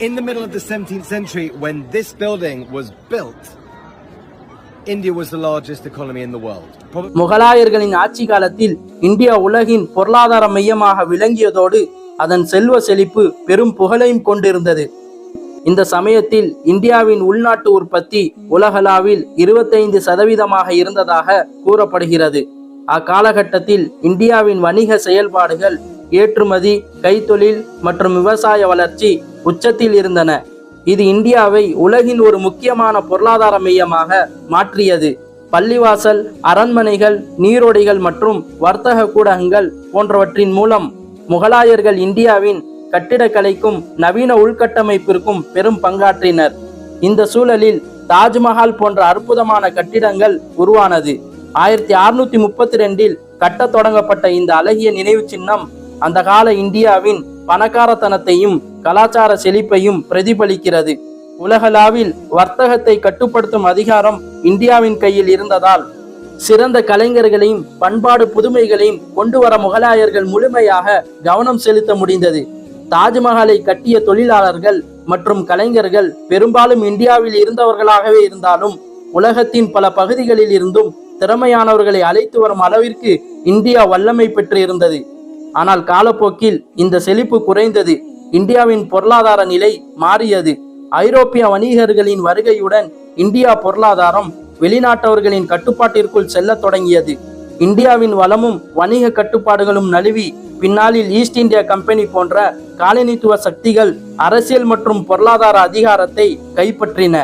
In the middle of the 17th century, when this building was built, India was the largest economy in the world. முகலாயர்களின் ஆட்சி காலத்தில் India உலகின் பொருளாதார மையமாக விளங்கியதோடு அதன் செல்வ செழிப்பு பெரும் புகழையும் கொண்டிருந்தது இந்த சமயத்தில் இந்தியாவின் உள்நாட்டு உற்பத்தி உலகளாவில் இருபத்தைந்து சதவீதமாக இருந்ததாக கூறப்படுகிறது அக்காலகட்டத்தில் இந்தியாவின் வணிக செயல்பாடுகள் ஏற்றுமதி கைத்தொழில் மற்றும் விவசாய வளர்ச்சி உச்சத்தில் இருந்தன. இது இந்தியாவை உலகின் ஒரு முக்கியமான பொருளாதார மையமாக மாற்றியது. பள்ளிவாசல் அரண்மனைகள் நீரோடைகள் மற்றும் வர்த்தக கூடகங்கள் போன்றவற்றின் மூலம் முகலாயர்கள் இந்தியாவின் கட்டிடக்கலைக்கும் நவீன உள்கட்டமைப்பிற்கும் பெரும் பங்காற்றினர். இந்த சூழலில் தாஜ்மஹால் போன்ற அற்புதமான கட்டிடங்கள் உருவானது. ஆயிரத்தி அறுநூத்தி முப்பத்தி ரெண்டில் கட்டத் தொடங்கப்பட்ட இந்த அழகிய நினைவு சின்னம் அந்த கால இந்தியாவின் பணக்காரத்தனத்தையும் கலாச்சார செழிப்பையும் பிரதிபலிக்கிறது. உலகளாவில் வர்த்தகத்தை கட்டுப்படுத்தும் அதிகாரம் இந்தியாவின் கையில் இருந்ததால் சிறந்த கலைஞர்களையும் பண்பாடு புதுமைகளையும் கொண்டு வர முகலாயர்கள் முழுமையாக கவனம் செலுத்த முடிந்தது. தாஜ்மஹாலை கட்டிய தொழிலாளர்கள் மற்றும் கலைஞர்கள் பெரும்பாலும் இந்தியாவில் இருந்தவர்களாகவே இருந்தாலும் உலகத்தின் பல பகுதிகளில் இருந்தும் திறமையானவர்களை அழைத்து வரும் அளவிற்கு இந்தியா வல்லமை பெற்று இருந்தது. ஆனால் காலப்போக்கில் இந்த செழிப்பு குறைந்தது. இந்தியாவின் பொருளாதார நிலை மாறியது. ஐரோப்பிய வணிகர்களின் வருகையுடன் இந்தியா பொருளாதாரம் வெளிநாட்டவர்களின் கட்டுப்பாட்டிற்குள் செல்ல தொடங்கியது. இந்தியாவின் வளமும் வணிக கட்டுப்பாடுகளும் நழுவி பின்னாளில் ஈஸ்ட் இந்தியா கம்பெனி போன்ற காலனித்துவ சக்திகள் அரசியல் மற்றும் பொருளாதார அதிகாரத்தை கைப்பற்றின.